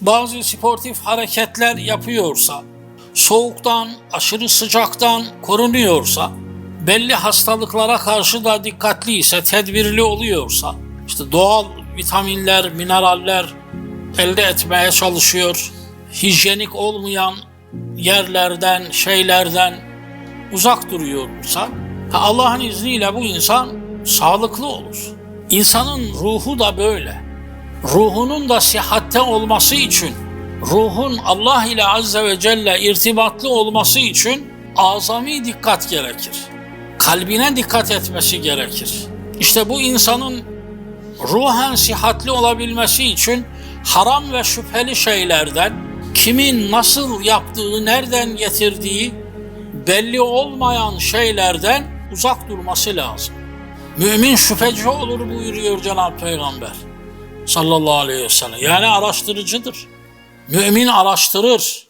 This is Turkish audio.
bazı sportif hareketler yapıyorsa, soğuktan, aşırı sıcaktan korunuyorsa, belli hastalıklara karşı da dikkatli ise, tedbirli oluyorsa, işte doğal vitaminler, mineraller elde etmeye çalışıyor. Hijyenik olmayan yerlerden, şeylerden uzak duruyorsa, Allah'ın izniyle bu insan sağlıklı olur. İnsanın ruhu da böyle. Ruhunun da sihatte olması için, ruhun Allah ile Azze ve Celle irtibatlı olması için azami dikkat gerekir. Kalbine dikkat etmesi gerekir. İşte bu insanın ruhen sihatli olabilmesi için haram ve şüpheli şeylerden kimin nasıl yaptığı, nereden getirdiği belli olmayan şeylerden uzak durması lazım. Mümin şüpheci olur buyuruyor Cenab-ı Peygamber sallallahu aleyhi ve sellem. Yani araştırıcıdır. Mümin araştırır.